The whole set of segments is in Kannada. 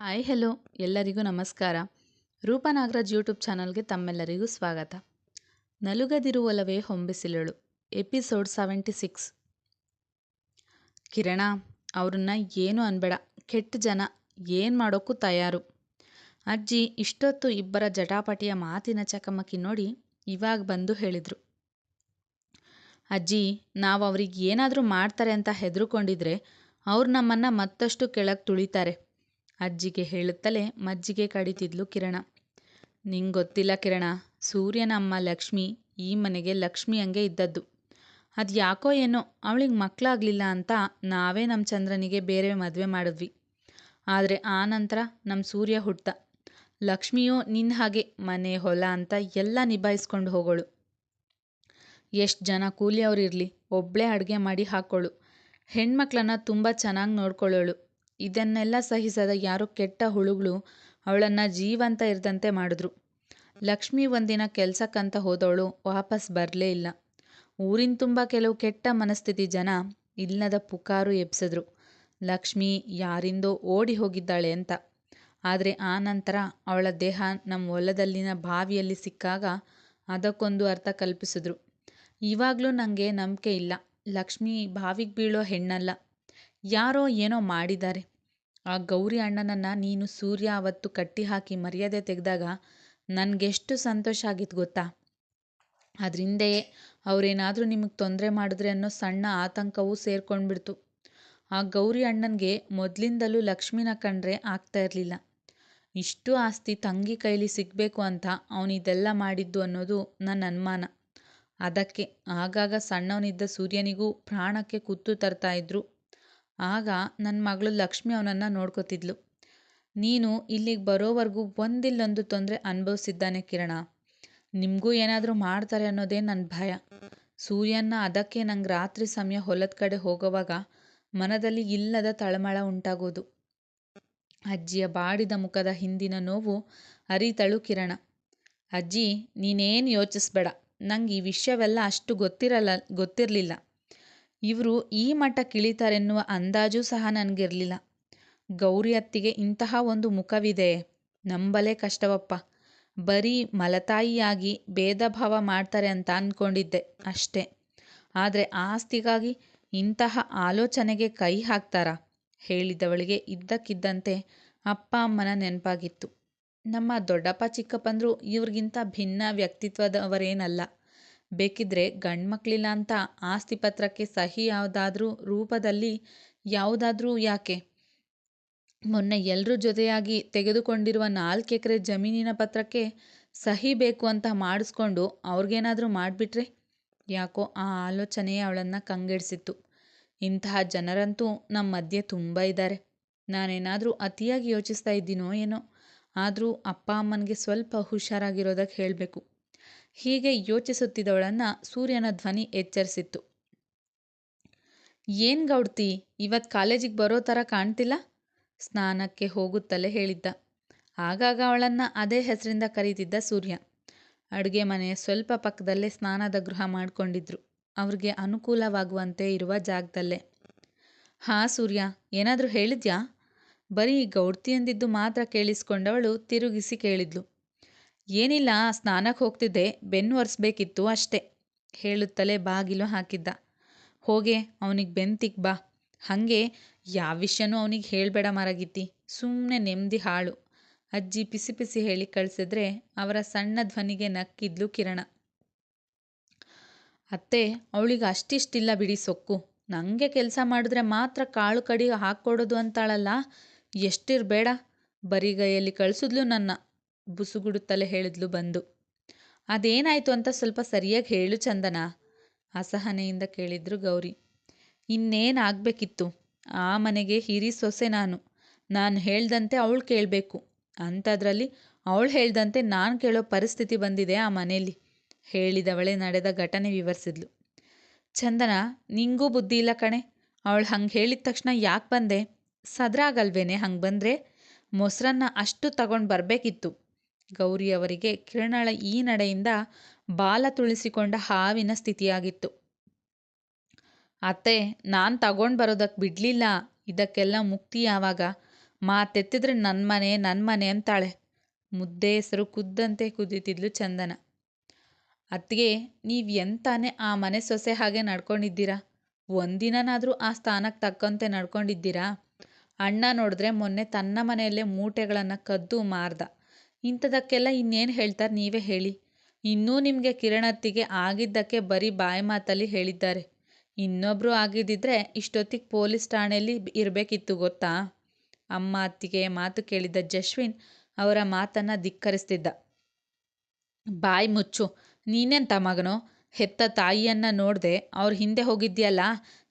ಹಾಯ್ ಹೆಲೋ ಎಲ್ಲರಿಗೂ ನಮಸ್ಕಾರ. ರೂಪನಾಗರಾಜ್ ಯೂಟ್ಯೂಬ್ ಚಾನಲ್ಗೆ ತಮ್ಮೆಲ್ಲರಿಗೂ ಸ್ವಾಗತ. ನಲುಗದಿರುವಲವೇ ಹೊಂಬಿಸಿಲಳು. Episode seventy six. ಕಿರಣ, ಅವ್ರನ್ನ ಏನು ಅನ್ಬೇಡ. ಕೆಟ್ಟ ಜನ ಏನು ಮಾಡೋಕ್ಕೂ ತಯಾರು. ಅಜ್ಜಿ ಇಷ್ಟೊತ್ತು ಇಬ್ಬರ ಜಟಾಪಟಿಯ ಮಾತಿನ ಚಕಮಕಿ ನೋಡಿ ಇವಾಗ ಬಂದು ಹೇಳಿದರು. ಅಜ್ಜಿ, ನಾವು ಅವ್ರಿಗೆ ಏನಾದರೂ ಮಾಡ್ತಾರೆ ಅಂತ ಹೆದರುಕೊಂಡಿದ್ರೆ ಅವ್ರು ನಮ್ಮನ್ನು ಮತ್ತಷ್ಟು ಕೆಳಗೆ ತುಳಿತಾರೆ. ಅಜ್ಜಿಗೆ ಹೇಳುತ್ತಲೇ ಮಜ್ಜಿಗೆ ಕಡಿತಿದ್ಲು ಕಿರಣ. ನಿಂಗೆ ಗೊತ್ತಿಲ್ಲ ಕಿರಣ ಸೂರ್ಯನಮ್ಮ ಲಕ್ಷ್ಮಿ ಈ ಮನೆಗೆ ಲಕ್ಷ್ಮಿ ಹಂಗೆ ಇದ್ದದ್ದು. ಅದು ಯಾಕೋ ಏನೋ, ಅವಳಿಗೆ ಮಕ್ಕಳಾಗ್ಲಿಲ್ಲ ಅಂತ ನಾವೇ ನಮ್ಮ ಚಂದ್ರನಿಗೆ ಬೇರೆ ಮದುವೆ ಮಾಡಿದ್ವಿ. ಆದರೆ ಆ ನಂತರ ನಮ್ಮ ಸೂರ್ಯ ಹುಟ್ಟ. ಲಕ್ಷ್ಮಿಯೋ ನಿನ್ನ ಹಾಗೆ ಮನೆ ಹೊಲ ಅಂತ ಎಲ್ಲ ನಿಭಾಯಿಸ್ಕೊಂಡು ಹೋಗೋಳು. ಎಷ್ಟು ಜನ ಕೂಲಿಯವ್ರು ಇರಲಿ ಒಬ್ಬಳೇ ಅಡುಗೆ ಮಾಡಿ ಹಾಕೋಳು ಹೆಣ್ಮಕ್ಳನ್ನ ತುಂಬ ಚೆನ್ನಾಗಿ ನೋಡ್ಕೊಳ್ಳೋಳು. ಇದನ್ನೆಲ್ಲ ಸಹಿಸದ ಯಾರೋ ಕೆಟ್ಟ ಹುಳುಗಳು ಅವಳನ್ನು ಜೀವಂತ ಇರದಂತೆ ಮಾಡಿದ್ರು. ಲಕ್ಷ್ಮಿ ಒಂದಿನ ಕೆಲ್ಸಕ್ಕಂತ ಹೋದವಳು ವಾಪಸ್ ಬರಲೇ ಇಲ್ಲ. ಊರಿನ ತುಂಬ ಕೆಲವು ಕೆಟ್ಟ ಮನಸ್ಥಿತಿ ಜನ ಇಲ್ಲದ ಪುಕಾರು ಎಬ್ಸಿದ್ರು. ಲಕ್ಷ್ಮಿ ಯಾರಿಂದೋ ಓಡಿ ಹೋಗಿದ್ದಾಳೆ ಅಂತ. ಆದರೆ ಆ ನಂತರ ಅವಳ ದೇಹ ನಮ್ಮ ಹೊಲದಲ್ಲಿನ ಬಾವಿಯಲ್ಲಿ ಸಿಕ್ಕಾಗ ಅದಕ್ಕೊಂದು ಅರ್ಥ ಕಲ್ಪಿಸಿದ್ರು. ಇವಾಗಲೂ ನನಗೆ ನಂಬಿಕೆ ಇಲ್ಲ. ಲಕ್ಷ್ಮಿ ಬಾವಿಗೆ ಬೀಳೋ ಹೆಣ್ಣಲ್ಲ. ಯಾರೋ ಏನೋ ಮಾಡಿದ್ದಾರೆ. ಆ ಗೌರಿ ಅಣ್ಣನನ್ನು ನೀನು ಸೂರ್ಯ ಅವತ್ತು ಕಟ್ಟಿ ಹಾಕಿ ಮರ್ಯಾದೆ ತೆಗೆದಾಗ ನನಗೆಷ್ಟು ಸಂತೋಷ ಆಗಿತ್ತು ಗೊತ್ತಾ? ಅದರಿಂದೆಯೇ ಅವರೇನಾದರೂ ನಿಮಗೆ ತೊಂದರೆ ಮಾಡಿದ್ರೆ ಅನ್ನೋ ಸಣ್ಣ ಆತಂಕವೂ ಸೇರ್ಕೊಂಡ್ಬಿಡ್ತು. ಆ ಗೌರಿ ಅಣ್ಣನಿಗೆ ಮೊದಲಿಂದಲೂ ಲಕ್ಷ್ಮಿನ ಕಂಡ್ರೆ ಆಗ್ತಾ ಇರಲಿಲ್ಲ. ಇಷ್ಟು ಆಸ್ತಿ ತಂಗಿ ಕೈಲಿ ಸಿಗಬೇಕು ಅಂತ ಅವನಿದೆಲ್ಲ ಮಾಡಿದ್ದು ಅನ್ನೋದು ನನ್ನ ಅನುಮಾನ. ಅದಕ್ಕೆ ಆಗಾಗ ಸಣ್ಣವನಿದ್ದ ಸೂರ್ಯನಿಗೂ ಪ್ರಾಣಕ್ಕೆ ಕುತ್ತು ತರ್ತಾ ಇದ್ರು. ಆಗ ನನ್ನ ಮಗಳು ಲಕ್ಷ್ಮಿ ಅವನನ್ನು ನೋಡ್ಕೋತಿದ್ಲು. ನೀನು ಇಲ್ಲಿಗೆ ಬರೋವರೆಗೂ ಒಂದಿಲ್ಲೊಂದು ತೊಂದರೆ ಅನುಭವಿಸಿದ್ದಾನೆ ಕಿರಣ. ನಿಮಗೂ ಏನಾದರೂ ಮಾಡ್ತಾರೆ ಅನ್ನೋದೇ ನನ್ನ ಭಯ. ಸೂರ್ಯನ ಅದಕ್ಕೆ ನಂಗೆ ರಾತ್ರಿ ಸಮಯ ಹೊಲದ ಕಡೆ ಹೋಗೋವಾಗ ಮನದಲ್ಲಿ ಇಲ್ಲದ ತಳಮಳ ಉಂಟಾಗೋದು. ಅಜ್ಜಿಯ ಬಾಡಿದ ಮುಖದ ಹಿಂದಿನ ನೋವು ಅರಿತಳು ಕಿರಣ. ಅಜ್ಜಿ, ನೀನೇನು ಯೋಚಿಸ್ಬೇಡ. ನಂಗೆ ಈ ವಿಷಯವೆಲ್ಲ ಅಷ್ಟು ಗೊತ್ತಿರಲ್ಲ, ಗೊತ್ತಿರಲಿಲ್ಲ. ಇವರು ಈ ಮಟ್ಟ ಕಿಳಿತಾರೆನ್ನುವ ಅಂದಾಜೂ ಸಹ ನನಗಿರಲಿಲ್ಲ. ಗೌರಿ ಅತ್ತಿಗೆ ಇಂತಹ ಒಂದು ಮುಖವಿದೆ. ನಂಬಲೇ ಕಷ್ಟವಪ್ಪ. ಬರೀ ಮಲತಾಯಿಯಾಗಿ ಭೇದ ಭಾವ ಮಾಡ್ತಾರೆ ಅಂತ ಅಂದ್ಕೊಂಡಿದ್ದೆ ಅಷ್ಟೇ. ಆದರೆ ಆಸ್ತಿಗಾಗಿ ಇಂತಹ ಆಲೋಚನೆಗೆ ಕೈ ಹಾಕ್ತಾರಾ? ಹೇಳಿದವಳಿಗೆ ಇದ್ದಕ್ಕಿದ್ದಂತೆ ಅಪ್ಪ ಅಮ್ಮನ ನೆನಪಾಗಿತ್ತು. ನಮ್ಮ ದೊಡ್ಡಪ್ಪ ಚಿಕ್ಕಪ್ಪಂದರು ಇವ್ರಿಗಿಂತ ಭಿನ್ನ ವ್ಯಕ್ತಿತ್ವದವರೇನಲ್ಲ. ಬೇಕಿದ್ರೆ ಗಂಡ್ಮಕ್ಳಿಲ್ಲ ಅಂತ ಆಸ್ತಿ ಪತ್ರಕ್ಕೆ ಸಹಿ ಯಾವುದಾದ್ರೂ ರೂಪದಲ್ಲಿ ಯಾವುದಾದ್ರೂ ಯಾಕೆ? ಮೊನ್ನೆ ಎಲ್ಲರೂ ಜೊತೆಯಾಗಿ ತೆಗೆದುಕೊಂಡಿರುವ ಎಕರೆ ಜಮೀನಿನ ಪತ್ರಕ್ಕೆ ಸಹಿ ಬೇಕು ಅಂತ ಮಾಡಿಸ್ಕೊಂಡು ಅವ್ರಿಗೇನಾದರೂ ಮಾಡಿಬಿಟ್ರೆ? ಯಾಕೋ ಆ ಆಲೋಚನೆಯೇ ಅವಳನ್ನು ಕಂಗೆಡಿಸಿತ್ತು. ಇಂತಹ ಜನರಂತೂ ನಮ್ಮ ಮಧ್ಯೆ ತುಂಬ ಇದ್ದಾರೆ ನಾನೇನಾದರೂ ಅತಿಯಾಗಿ ಯೋಚಿಸ್ತಾ ಇದ್ದೀನೋ ಏನೋ? ಆದರೂ ಅಪ್ಪ ಅಮ್ಮನಿಗೆ ಸ್ವಲ್ಪ ಹುಷಾರಾಗಿರೋದಕ್ಕೆ ಹೇಳಬೇಕು. ಹೀಗೆ ಯೋಚಿಸುತ್ತಿದ್ದವಳನ್ನು ಸೂರ್ಯನ ಧ್ವನಿ ಎಚ್ಚರಿಸಿತ್ತು. ಏನು ಗೌಡ್ತಿ ಇವತ್ತು ಕಾಲೇಜಿಗೆ ಬರೋ ಥರ ಕಾಣ್ತಿಲ್ಲ? ಸ್ನಾನಕ್ಕೆ ಹೋಗುತ್ತಲೇ ಹೇಳಿದ್ದ. ಆಗಾಗ ಅವಳನ್ನು ಅದೇ ಹೆಸರಿಂದ ಕರೀತಿದ್ದ ಸೂರ್ಯ. ಅಡುಗೆ ಮನೆ ಸ್ವಲ್ಪ ಪಕ್ಕದಲ್ಲೇ ಸ್ನಾನದ ಗೃಹ ಮಾಡಿಕೊಂಡಿದ್ರು. ಅವ್ರಿಗೆ ಅನುಕೂಲವಾಗುವಂತೆ ಇರುವ ಜಾಗದಲ್ಲೇ. ಹಾ ಸೂರ್ಯ, ಏನಾದರೂ ಹೇಳಿದ್ಯಾ? ಬರೀ ಗೌಡ್ತಿ ಎಂದಿದ್ದು ಮಾತ್ರ ಕೇಳಿಸ್ಕೊಂಡವಳು ತಿರುಗಿಸಿ ಕೇಳಿದ್ಲು. ಏನಿಲ್ಲ ಸ್ನಾನಕ್ಕೆ ಹೋಗ್ತಿದ್ದೆ, ಬೆನ್ನು ಒರೆಸ್ಬೇಕಿತ್ತು ಅಷ್ಟೇ, ಹೇಳುತ್ತಲೇ ಬಾಗಿಲು ಹಾಕಿದ್ದ. ಹೋಗೆ, ಅವನಿಗೆ ತಿಕ್ ಬಾ. ಹಾಗೆ ಯಾವ ವಿಷಯನೂ ಅವನಿಗೆ ಹೇಳಬೇಡ ಮರಗಿತ್ತಿ ಸುಮ್ಮನೆ ನೆಮ್ಮದಿ ಹಾಳು. ಅಜ್ಜಿ ಪಿಸಿ ಪಿಸಿ ಹೇಳಿ ಕಳಿಸಿದ್ರೆ ಅವರ ಸಣ್ಣ ಧ್ವನಿಗೆ ನಕ್ಕಿದ್ಲು ಕಿರಣ. ಅತ್ತೆ, ಅವಳಿಗೆ ಅಷ್ಟಿಷ್ಟಿಲ್ಲ ಬಿಡಿ ಸೊಕ್ಕು ನನಗೆ ಕೆಲಸ ಮಾಡಿದ್ರೆ ಮಾತ್ರ ಕಾಳು ಕಡಿ ಹಾಕ್ಕೊಡೋದು ಅಂತಾಳಲ್ಲ, ಎಷ್ಟಿರಬೇಡ. ಬರಿಗೈಯಲ್ಲಿ ಕಳಿಸಿದ್ಲು ನನ್ನ. ಬುಸುಗುಡುತ್ತಲೇ ಹೇಳಿದ್ಲು ಬಂದು. ಅದೇನಾಯಿತು ಅಂತ ಸ್ವಲ್ಪ ಸರಿಯಾಗಿ ಹೇಳು ಚಂದನ, ಅಸಹನೆಯಿಂದ ಕೇಳಿದ್ರು ಗೌರಿ. ಇನ್ನೇನಾಗಬೇಕಿತ್ತು ಆ ಮನೆಗೆ ಹಿರಿ ಸೊಸೆ ನಾನು. ನಾನು ಹೇಳ್ದಂತೆ ಅವಳು ಕೇಳಬೇಕು. ಅಂಥದ್ರಲ್ಲಿ ಅವಳು ಹೇಳ್ದಂತೆ ನಾನು ಕೇಳೋ ಪರಿಸ್ಥಿತಿ ಬಂದಿದೆ ಆ ಮನೆಯಲ್ಲಿ ಹೇಳಿದವಳೆ ನಡೆದ ಘಟನೆ ವಿವರಿಸಿದ್ಲು. ಚಂದನ, ನಿಂಗೂ ಬುದ್ಧಿ ಇಲ್ಲ ಕಣೆ. ಅವಳು ಹಂಗೆ ಹೇಳಿದ ತಕ್ಷಣ ಯಾಕೆ ಬಂದೆ? ಸದ್ರಾಗಲ್ವೇನೆ ಹಂಗೆ ಬಂದರೆ? ಮೊಸರನ್ನ ಅಷ್ಟು ತಗೊಂಡು ಬರಬೇಕಿತ್ತು. ಗೌರಿಯವರಿಗೆ ಕಿರಣಳ ಈ ನಡೆಯಿಂದ ಬಾಲ ತುಳಿಸಿಕೊಂಡ ಹಾವಿನ ಸ್ಥಿತಿಯಾಗಿತ್ತು. ಅತ್ತೆ, ನಾನು ತಗೊಂಡ್ ಬರೋದಕ್ಕೆ ಬಿಡ್ಲಿಲ್ಲ. ಇದಕ್ಕೆಲ್ಲ ಮುಕ್ತಿ ಯಾವಾಗ? ಮಾತೆತ್ತಿದ್ರೆ ನನ್ನ ಮನೆ ನನ್ನ ಮನೆ ಅಂತಾಳೆ. ಮುದ್ದೆ ಹೆಸರು ಕುದ್ದಂತೆ ಕುದೀತಿದ್ಲು ಚಂದನ. ಅತ್ತಿಗೆ, ನೀವು ಎಂತಾನೆ ಆ ಮನೆ ಸೊಸೆ ಹಾಗೆ ನಡ್ಕೊಂಡಿದ್ದೀರಾ? ಒಂದಿನನಾದರೂ ಆ ಸ್ಥಾನಕ್ಕೆ ತಕ್ಕಂತೆ ನಡ್ಕೊಂಡಿದ್ದೀರಾ? ಅಣ್ಣ ನೋಡಿದ್ರೆ ಮೊನ್ನೆ ತನ್ನ ಮನೆಯಲ್ಲೇ ಮೂಟೆಗಳನ್ನು ಕದ್ದು ಮಾರ್ದ. ಇಂಥದಕ್ಕೆಲ್ಲ ಇನ್ನೇನು ಹೇಳ್ತಾರೆ ನೀವೇ ಹೇಳಿ. ಇನ್ನೂ ನಿಮಗೆ ಕಿರಣತ್ತಿಗೆ ಆಗಿದ್ದಕ್ಕೆ ಬರೀ ಬಾಯಿ ಮಾತಲ್ಲಿ ಹೇಳಿದ್ದಾರೆ. ಇನ್ನೊಬ್ಬರು ಆಗಿದ್ದಿದ್ರೆ ಇಷ್ಟೊತ್ತಿಗೆ ಪೊಲೀಸ್ ಠಾಣೆಯಲ್ಲಿ ಇರಬೇಕಿತ್ತು ಗೊತ್ತಾ? ಅಮ್ಮ ಅತ್ತಿಗೆ ಮಾತು ಕೇಳಿದ್ದ ಜಶ್ವಿನ್ ಅವರ ಮಾತನ್ನು ಧಿಕ್ಕರಿಸ್ತಿದ್ದ. ಬಾಯಿ ಮುಚ್ಚು, ನೀನೆಂತ ತಮಗನೋ ಹೆತ್ತ ತಾಯಿಯನ್ನ ನೋಡದೆ ಅವ್ರ ಹಿಂದೆ ಹೋಗಿದ್ಯಲ್ಲ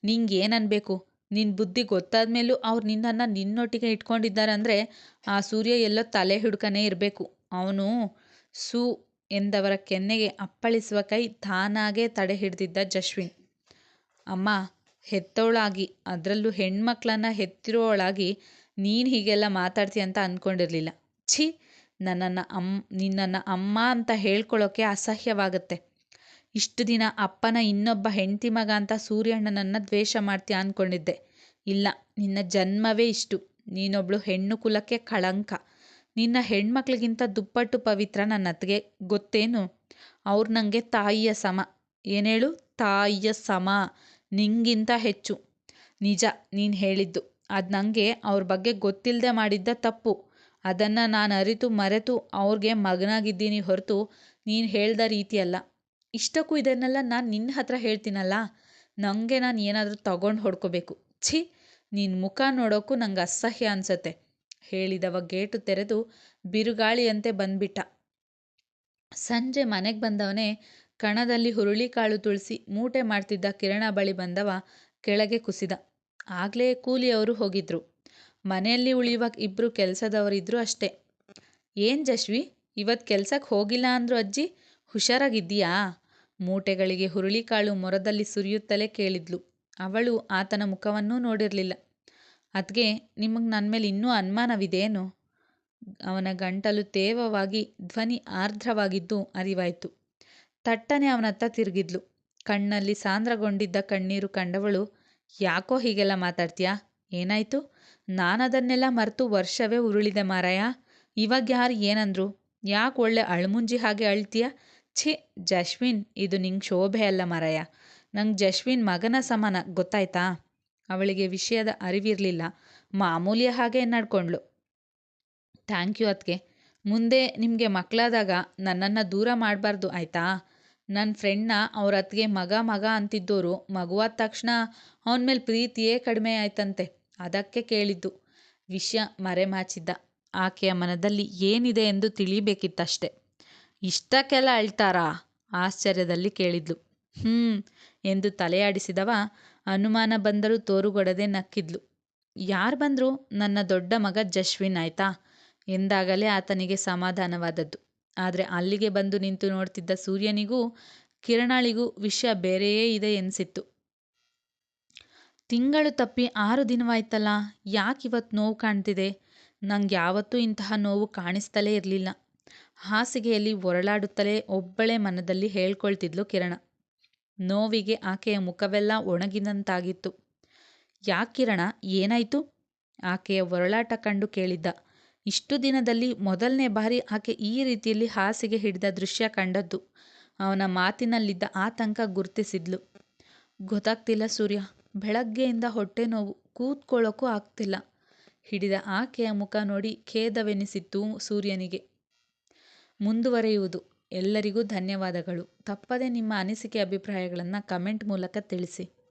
ನಿಂಗೆ ಏನನ್ಬೇಕು ನಿನ್ನ ಬುದ್ಧಿ ಗೊತ್ತಾದ ಮೇಲೂ ಅವ್ರು ನಿನ್ನನ್ನು ನಿನ್ನೊಟ್ಟಿಗೆ ಇಟ್ಕೊಂಡಿದ್ದಾರೆ ಅಂದರೆ ಆ ಸೂರ್ಯ ಎಲ್ಲೋ ತಲೆ ಹಿಡ್ಕನೇ ಇರಬೇಕು. ಅವನು ಸು ಎಂದವರ ಕೆನ್ನೆಗೆ ಅಪ್ಪಳಿಸುವ ಕೈ ತಾನಾಗೆ ತಡೆ ಹಿಡ್ದಿದ್ದ ಜಶ್ವಿನ್. ಅಮ್ಮ ಹೆತ್ತವಳಾಗಿ ಅದರಲ್ಲೂ ಹೆಣ್ಮಕ್ಳನ್ನ ಹೆತ್ತಿರೋಳಾಗಿ ನೀನು ಹೀಗೆಲ್ಲ ಮಾತಾಡ್ತೀಯ ಅಂತ ಅಂದ್ಕೊಂಡಿರಲಿಲ್ಲ ಛೀ, ನನ್ನನ್ನು ಅಮ್, ನಿನ್ನನ್ನು ಅಮ್ಮ ಅಂತ ಹೇಳ್ಕೊಳ್ಳೋಕ್ಕೆ ಅಸಹ್ಯವಾಗುತ್ತೆ. ಇಷ್ಟು ದಿನ ಅಪ್ಪನ ಇನ್ನೊಬ್ಬ ಹೆಂಡತಿ ಮಗ ಅಂತ ಸೂರ್ಯಣ್ಣನನ್ನು ದ್ವೇಷ ಮಾಡ್ತೀಯ ಅಂದ್ಕೊಂಡಿದ್ದೆ ಇಲ್ಲ, ನಿನ್ನ ಜನ್ಮವೇ ಇಷ್ಟು. ನೀನೊಬ್ಳು ಹೆಣ್ಣು ಕುಲಕ್ಕೆ ಕಳಂಕ. ನಿನ್ನ ಹೆಣ್ಮಕ್ಳಿಗಿಂತ ದುಪ್ಪಟ್ಟು ಪವಿತ್ರ ನನ್ನ ಅತ್ತಿಗೆ ಗೊತ್ತೇನು? ಅವ್ರು ನನಗೆ ತಾಯಿಯ ಸಮ. ಏನೇಳು? ತಾಯಿಯ ಸಮ. ನಿಂಗಿಂತ ಹೆಚ್ಚು. ನಿಜ, ನೀನು ಹೇಳಿದ್ದು. ಅದು ನನಗೆ ಅವ್ರ ಬಗ್ಗೆ ಗೊತ್ತಿಲ್ಲದೆ ಮಾಡಿದ್ದ ತಪ್ಪು. ಅದನ್ನು ನಾನು ಅರಿತು ಮರೆತು ಅವ್ರಿಗೆ ಮಗನಾಗಿದ್ದೀನಿ ಹೊರತು ನೀನು ಹೇಳ್ದ ರೀತಿಯಲ್ಲ ಇಷ್ಟಕ್ಕೂ ಇದನ್ನೆಲ್ಲ ನಾನು ನಿನ್ನ ಹತ್ರ ಹೇಳ್ತೀನಲ್ಲ ನನಗೆ ನಾನು ಏನಾದರೂ ತಗೊಂಡು ಹೊಡ್ಕೋಬೇಕು. ಛೀ ನಿನ್ನ ಮುಖ ನೋಡೋಕ್ಕೂ ನಂಗೆ ಅಸಹ್ಯ ಅನಿಸತ್ತೆ. ಹೇಳಿದವ ಗೇಟು ತೆರೆದು ಬಿರುಗಾಳಿಯಂತೆ ಬಂದ್ಬಿಟ್ಟ. ಸಂಜೆ ಮನೆಗೆ ಬಂದವನೇ ಕಣದಲ್ಲಿ ಹುರುಳಿಕಾಳು ತುಳಸಿ ಮೂಟೆ ಮಾಡ್ತಿದ್ದ ಕಿರಣ ಬಳಿ ಬಂದವ ಕೆಳಗೆ ಕುಸಿದ. ಆಗಲೇ ಕೂಲಿಯವರು ಹೋಗಿದ್ರು. ಮನೆಯಲ್ಲಿ ಉಳಿಯುವ ಇಬ್ಬರು ಕೆಲಸದವರಿದ್ರು ಅಷ್ಟೇ. ಏನು ಜಶ್ವಿ ಇವತ್ತು ಕೆಲ್ಸಕ್ಕೆ ಹೋಗಿಲ್ಲ ಅಂದ್ರು ಅಜ್ಜಿ? ಹುಷಾರಾಗಿದ್ದೀಯಾ? ಮೂಟೆಗಳಿಗೆ ಹುರುಳಿಕಾಳು ಮೊರದಲ್ಲಿ ಸುರಿಯುತ್ತಲೇ ಕೇಳಿದ್ಲು. ಅವಳು ಆತನ ಮುಖವನ್ನೂ ನೋಡಿರಲಿಲ್ಲ. ಅದ್ಗೆ ನಿಮಗೆ ನನ್ನ ಮೇಲೆ ಇನ್ನೂ ಅನುಮಾನವಿದೇನು ಅವನ ಗಂಟಲು ತೇವವಾಗಿ, ಧ್ವನಿ ಆರ್ದ್ರವಾಗಿದ್ದು ಅರಿವಾಯಿತು. ತಟ್ಟನೆ ಅವನತ್ತ ತಿರುಗಿದ್ಲು. ಕಣ್ಣಲ್ಲಿ ಸಾಂದ್ರಗೊಂಡಿದ್ದ ಕಣ್ಣೀರು ಕಂಡವಳು, ಯಾಕೋ ಹೀಗೆಲ್ಲ ಮಾತಾಡ್ತೀಯಾ? ಏನಾಯ್ತು? ನಾನದನ್ನೆಲ್ಲ ಮರೆತು ವರ್ಷವೇ ಉರುಳಿದೆ ಮಾರಾಯ. ಇವಾಗ ಯಾರು ಏನಂದ್ರು? ಯಾಕೆ ಒಳ್ಳೆ ಅಳ್ಮುಂಜಿ ಹಾಗೆ ಅಳ್ತೀಯ? ಛೀ, ಜಶ್ವಿನ್, ಇದು ನಿಂಗೆ ಶೋಭೆ ಅಲ್ಲ ಮಾರಾಯ ನಂಗೆ ಜಶ್ವಿನ್ ಮಗನ ಸಮಾನ, ಗೊತ್ತಾಯ್ತಾ? ಅವಳಿಗೆ ವಿಷಯದ ಅರಿವಿರಲಿಲ್ಲ. ಮಾಮೂಲಿಯ ಹಾಗೆ ನಡ್ಕೊಂಡ್ಳು ಥ್ಯಾಂಕ್ ಯು ಅದಕ್ಕೆ ಮುಂದೆ ನಿಮಗೆ ಮಕ್ಕಳಾದಾಗ ನನ್ನನ್ನು ದೂರ ಮಾಡಬಾರ್ದು, ಆಯಿತಾ? ನನ್ನ ಫ್ರೆಂಡ್ನ ಅವ್ರ ಅತ್ತಿಗೆ ಮಗ ಮಗ ಅಂತಿದ್ದೋರು ಮಗುವಾದ ತಕ್ಷಣ ಅವನ ಮೇಲೆ ಪ್ರೀತಿಯೇ ಕಡಿಮೆ ಆಯ್ತಂತೆ. ಅದಕ್ಕೆ ಕೇಳಿದ್ದು. ವಿಷಯ ಮರೆಮಾಚಿದ್ದ. ಆಕೆಯ ಮನದಲ್ಲಿ ಏನಿದೆ ಎಂದು ತಿಳಿಬೇಕಿತ್ತಷ್ಟೆ. ಇಷ್ಟಕ್ಕೆಲ್ಲ ಅಳ್ತಾರಾ ಆಶ್ಚರ್ಯದಲ್ಲಿ ಕೇಳಿದ್ಲು. ಹ್ಞೂ ಎಂದು ತಲೆಯಾಡಿಸಿದವ ಅನುಮಾನ ಬಂದರೂ ತೋರುಗೊಡದೆ ನಕ್ಕಿದ್ಲು. ಯಾರು ಬಂದರು? ನನ್ನ ದೊಡ್ಡ ಮಗ ಜಶ್ವಿನ್ ಆಯ್ತಾ? ಎಂದಾಗಲೇ ಆತನಿಗೆ ಸಮಾಧಾನವಾದದ್ದು. ಆದರೆ ಅಲ್ಲಿಗೆ ಬಂದು ನಿಂತು ನೋಡ್ತಿದ್ದ ಸೂರ್ಯನಿಗೂ ಕಿರಣಾಳಿಗೂ ವಿಷಯ ಬೇರೆಯೇ ಇದೆ ಎನಿಸಿತ್ತು. ತಿಂಗಳು ತಪ್ಪಿ ಆರು ದಿನವಾಯ್ತಲ್ಲ, ಯಾಕೆ ಇವತ್ತು ನೋವು ಕಾಣ್ತಿದೆ? ನಂಗೆ ಯಾವತ್ತೂ ಇಂತಹ ನೋವು ಕಾಣಿಸ್ತಲೇ ಇರಲಿಲ್ಲ. ಹಾಸಿಗೆಯಲ್ಲಿ ಒರಳಾಡುತ್ತಲೇ ಒಬ್ಬಳೆ ಮನದಲ್ಲಿ ಹೇಳ್ಕೊಳ್ತಿದ್ಲು ಕಿರಣ. ನೋವಿಗೆ ಆಕೆಯ ಮುಖವೆಲ್ಲ ಒಣಗಿದಂತಾಗಿತ್ತು ಯಾಕಿರಣ ಏನಾಯ್ತು ಏನಾಯಿತು? ಆಕೆಯ ಒರಳಾಟ ಕಂಡು ಕೇಳಿದ್ದ. ಇಷ್ಟು ದಿನದಲ್ಲಿ ಮೊದಲನೇ ಬಾರಿ ಆಕೆ ಈ ರೀತಿಯಲ್ಲಿ ಹಾಸಿಗೆ ಹಿಡಿದ ದೃಶ್ಯ ಕಂಡದ್ದು. ಅವನ ಮಾತಿನಲ್ಲಿದ್ದ ಆತಂಕ ಗುರ್ತಿಸಿದ್ಲು. ಗೊತ್ತಾಗ್ತಿಲ್ಲ ಸೂರ್ಯ, ಬೆಳಗ್ಗೆಯಿಂದ ಹೊಟ್ಟೆ ನೋವು ಕೂತ್ಕೊಳ್ಳೋಕ್ಕೂ ಆಗ್ತಿಲ್ಲ. ಹಿಡಿದ ಆಕೆಯ ಮುಖ ನೋಡಿ ಖೇದವೆನಿಸಿತ್ತು ಸೂರ್ಯನಿಗೆ. ಮುಂದುವರೆಯುವುದು. ಎಲ್ಲರಿಗೂ ಧನ್ಯವಾದಗಳು. ತಪ್ಪದೆ ನಿಮ್ಮ ಅನಿಸಿಕೆ ಅಭಿಪ್ರಾಯಗಳನ್ನು ಕಮೆಂಟ್ ಮೂಲಕ ತಿಳಿಸಿ.